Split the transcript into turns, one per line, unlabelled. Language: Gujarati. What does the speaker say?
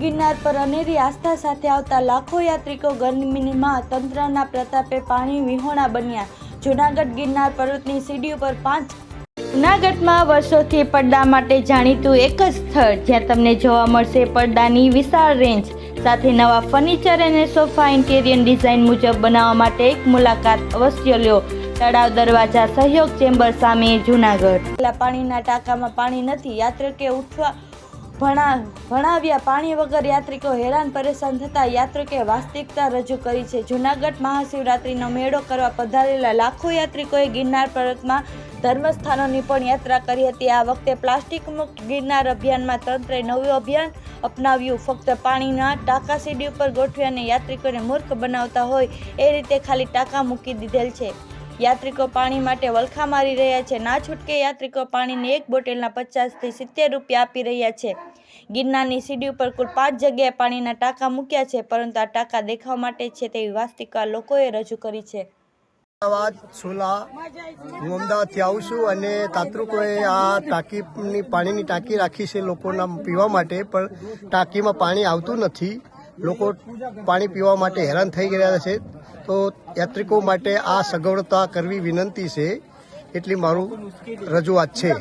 ગિરનાર પર અનેરી આસ્થા સાથે આવતા લાખો યાત્રિકો ગરમીમાં તંત્રના પ્રતાપે પાણી વિહોણા બન્યા. જૂનાગઢ ગિરનાર પર્વતની સીડી ઉપર પાંચ જૂનાગઢમાં વર્ષોથી પડદા માટે જાણીતું એક જ સ્થળ, જ્યાં તમને જોવા મળશે પડદાની વિશાળ રેન્જ. સાથે નવા ફર્નિચર અને સોફા ઇન્ટેરિયર ડિઝાઇન મુજબ બનાવવા માટે એક મુલાકાત અવશ્ય લ્યો તળાવ દરવાજા સહયોગ ચેમ્બર સામે જૂનાગઢ. પાણીના ટાંકામાં પાણી નથી. યાત્રિકે ઉઠવા ભણા, ભણાવ્યા પાણી વગર યાત્રિકો હેરાન પરેશાન થતા યાત્રિકે વાસ્તવિકતા રજૂ કરી છે. જૂનાગઢ મહાશિવરાત્રિનો મેળો કરવા પધારેલા લાખો યાત્રિકોએ ગિરનાર પર્વતમાં ધર્મસ્થાનોની પણ યાત્રા કરી હતી. આ વખતે પ્લાસ્ટિક મુક્ત ગિરનાર અભિયાનમાં તંત્રે નવું અભિયાન અપનાવ્યું. ફક્ત પાણીના ટાંકા સીડી ઉપર ગોઠવી અને યાત્રિકોને મૂર્ખ બનાવતા હોય એ રીતે ખાલી ટાંકા મૂકી દીધેલ છે. યાત્રિકો પાણી માટે વલખા મારી રહ્યા છે. ના છૂટકે યાત્રિકો પાણીની એક બોટલના પચાસથી સિત્તેર રૂપિયા આપી રહ્યા છે. ગિરનારની સીડી ઉપર કુલ પાંચ જગ્યાએ પાણીના ટાંકા મૂક્યા છે, પરંતુ આ ટાંકા દેખાવ માટે છે તેવી વાસ્તિકા લોકોએ રજૂ કરી છે.
અમદાવાદ, સોલા, હું અમદાવાદથી આવું છું અને તાત્રુકોએ આ ટાંકીની પાણીની ટાંકી રાખી છે લોકોના પીવા માટે, પણ ટાંકીમાં પાણી આવતું નથી. લોકો પાણી પીવા માટે હેરાન થઈ ગયા છે. તો યાત્રિકો માટે આ સગવડતા કરવી વિનંતી છે એટલી મારું રજૂઆત છે.